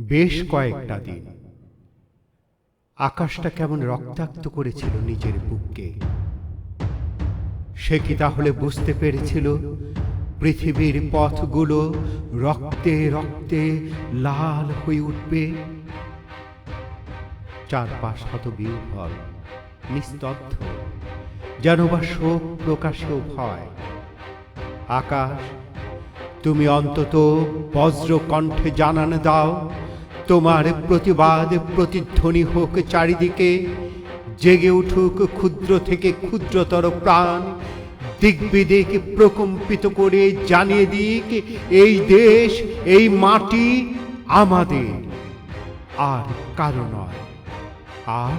বেশ কয়েকটা দিন। আকাশটা কেমন রক্তাক্ত করেছিল নিজের বুককে। সে কি তাহলে বুঝতে পেরেছিল পৃথিবীর পথগুলো রক্তে রক্তে লাল হয়ে উঠবে? চারপাশ হত বিহ্বল, নিস্তব্ধ, যেন বা শোক প্রকাশেও ভয়। আকাশ তুমি অন্তত বজ্র কণ্ঠে জানান দাও, তোমার প্রতিবাদ প্রতিধ্বনি হোক চারিদিকে, জেগে উঠুক ক্ষুদ্র থেকে ক্ষুদ্রতর প্রাণ, দিকবিদিক প্রকম্পিত করে জানিয়ে দিক, এই দেশ, এই মাটি আমাদের, আর কারও নয়, আর